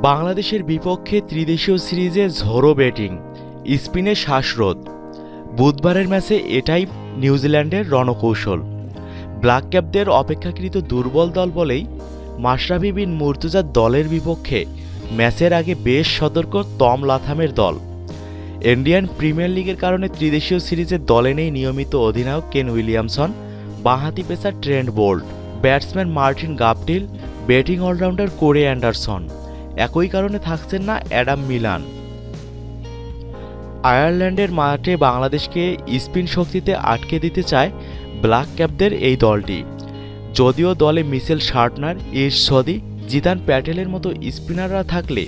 বাংলাদেশের বিপক্ষে ত্রিদেশীয় সিরিজে ঝোড়ো ব্যাটিং, স্পিনে শ্বাসরোধ। বুধবারের ম্যাচে এটাই নিউজিল্যান্ডের রণকৌশল। ব্ল্যাক ক্যাপদের অপেক্ষাকৃত দুর্বল দল বলেই মাশরাফি বিন মুর্তুজার দলের বিপক্ষে ম্যাচের আগে বেশ সতর্ক টম লাথামের দল। ইন্ডিয়ান প্রিমিয়ার লিগের কারণে ত্রিদেশীয় সিরিজে দলে নেই নিয়মিত অধিনায়ক কেন উইলিয়ামসন, বাঁহাতি pacer Trent Boult, batsman Martin Guptill, batting allrounder Corey Anderson. একই কারণে থাকছেন না অ্যাডাম মিলান। আয়ারল্যান্ডের মাঠে বাংলাদেশকে স্পিন শক্তিতে আটকে দিতে চায় ব্ল্যাক ক্যাপদের এই দলটি। যদিও দলে মিসেল শার্টনার ইস সদি, জিদান প্যাটেলের মতো স্পিনাররা থাকলে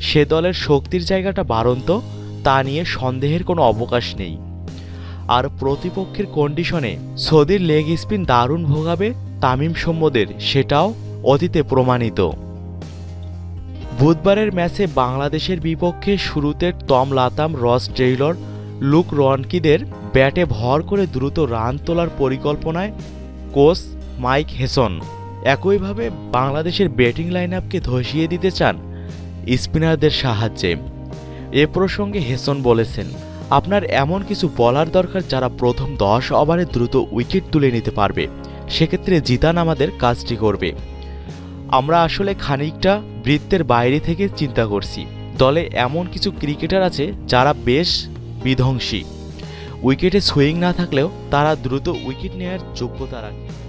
সে দলের শক্তির জায়গাটা বাড়ন্ত, তা নিয়ে সন্দেহের কোনো অবকাশ নেই। আর প্রতিপক্ষের কন্ডিশনে সদির লেগ স্পিন দারুণ ভোগাবে তামিম সম্মদের, সেটাও অতীতে প্রমাণিত। বুধবারের ম্যাচে বাংলাদেশের বিপক্ষে শুরুতে টম লাতাম, রস টেইলর, লুক রনকিদের ব্যাটে ভর করে দ্রুত রান তোলার পরিকল্পনায় কোচ মাইক হেসন। একইভাবে বাংলাদেশের ব্যাটিং লাইন আপকে ধসিয়ে দিতে চান স্পিনারদের সাহায্যে। এ প্রসঙ্গে হেসন বলেছেন, আপনার এমন কিছু বলার দরকার যারা প্রথম দশ ওভারে দ্রুত উইকেট তুলে নিতে পারবে। সেক্ষেত্রে জিতান আমাদের কাজটি করবে। আমরা আসলে খানিকটা বৃত্তের বাইরে থেকে চিন্তা করছি। দলে এমন কিছু ক্রিকেটার আছে যারা বেশ বিধ্বংসী। উইকেটে সুইং না থাকলেও তারা দ্রুত উইকেট নেওয়ার যোগ্যতা রাখে।